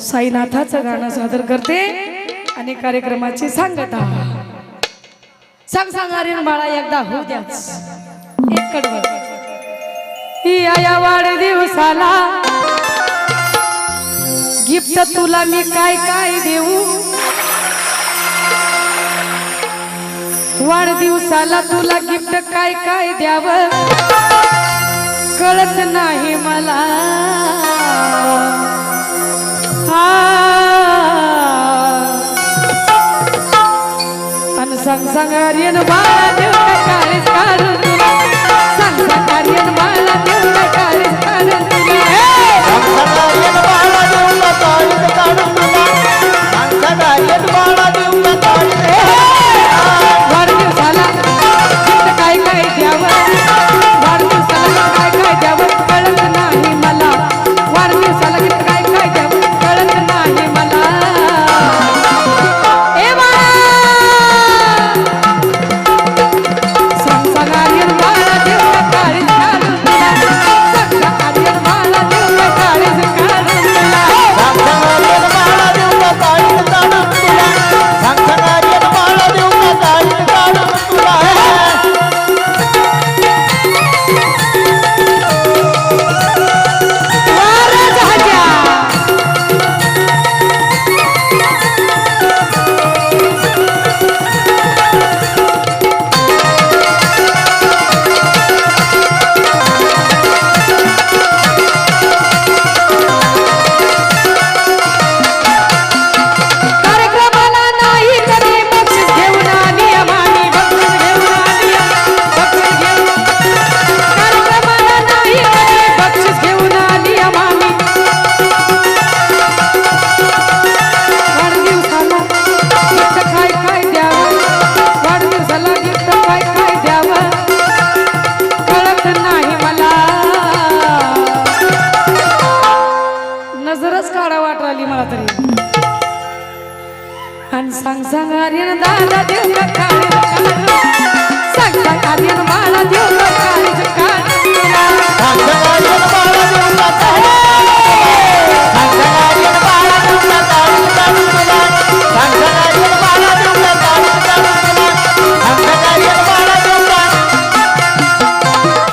साईनाथाचं गाणं सादर करते आणि कार्यक्रमाची सांगता. सांग सांग बाळा एकदा हो द्याच. या वाढदिवसाला गिफ्ट तुला मी काय काय देऊ? वाढदिवसाला तुला गिफ्ट काय काय द्यावं? कळत नाही मला. संग संग हरियन बाळा देऊ काळीच काढून आली मला तरी. आणि सांग सांग आर्यन दादा देऊ